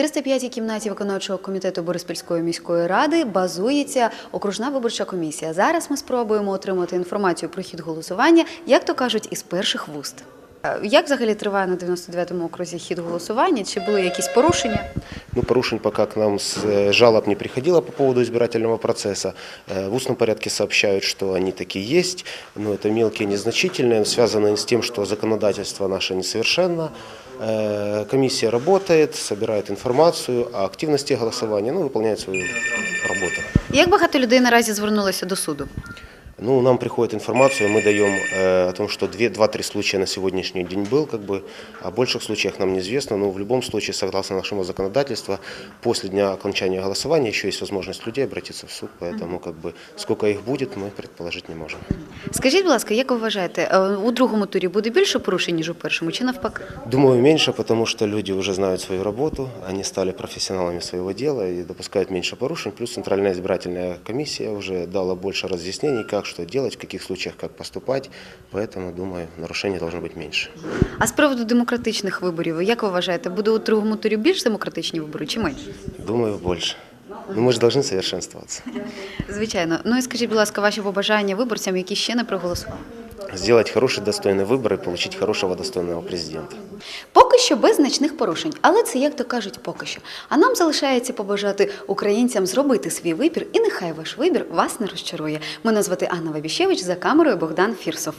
В 305-й кімнаті виконавчого комітету Бориспільської міської ради базується окружна виборча комісія. Зараз ми спробуємо отримати інформацію про хід голосування, як то кажуть, із перших вуст. Е, Як взагалі триває на 99-му окрузі хід голосування? Чи були якісь порушення? Ну, порушень пока к нам с э, жалоб не приходило по поводу избирательного процесса. Э, В устном порядке сообщают, что они такие есть, но это мелкие, незначительные, связанные с тем, что законодательство наше несовершенно. Э, Комиссия работает, собирает информацию о активности голосования, ну, выполняет свою работу. Як багато людей наразі звернулося до суду? Ну, нам приходит информация, мы даем э, о том, что 2-3 случая на сегодняшний день был, как бы, о больших случаях нам неизвестно, но в любом случае, согласно нашему законодательству, после дня окончания голосования еще есть возможность людей обратиться в суд, поэтому как бы, сколько их будет, мы предположить не можем. Скажіть, будь ласка, як ви вважаєте, е, у другому турі буде більше порушень, ніж у першому, чи навпаки? Думаю, меньше, потому что люди уже знают свою работу, они стали профессионалами своего дела и допускают меньше порушений. Плюс Центральная избирательная комиссия уже дала больше разъяснений, как что делать, в каких случаях как поступать. Поэтому, думаю, нарушений должно быть меньше. А з приводу демократичних виборів, як ви вважаєте, буде у другому турі більш демократичні вибори чи менше? Думаю, больше. Но мы же должны совершенствоваться. Звичайно. Ну і скажіть, будь ласка, ваші побажання виборцям, які ще не проголосували? Сделать хороший, достойный выбор и получить хорошего, достойного президента. Поки що без значних порушень, але це як то кажуть, поки що. А нам залишається побажати українцям зробити свій вибір, і нехай ваш вибір вас не розчарує. Мене звати Анна Вабіщевич за камерою Богдан Фірсов.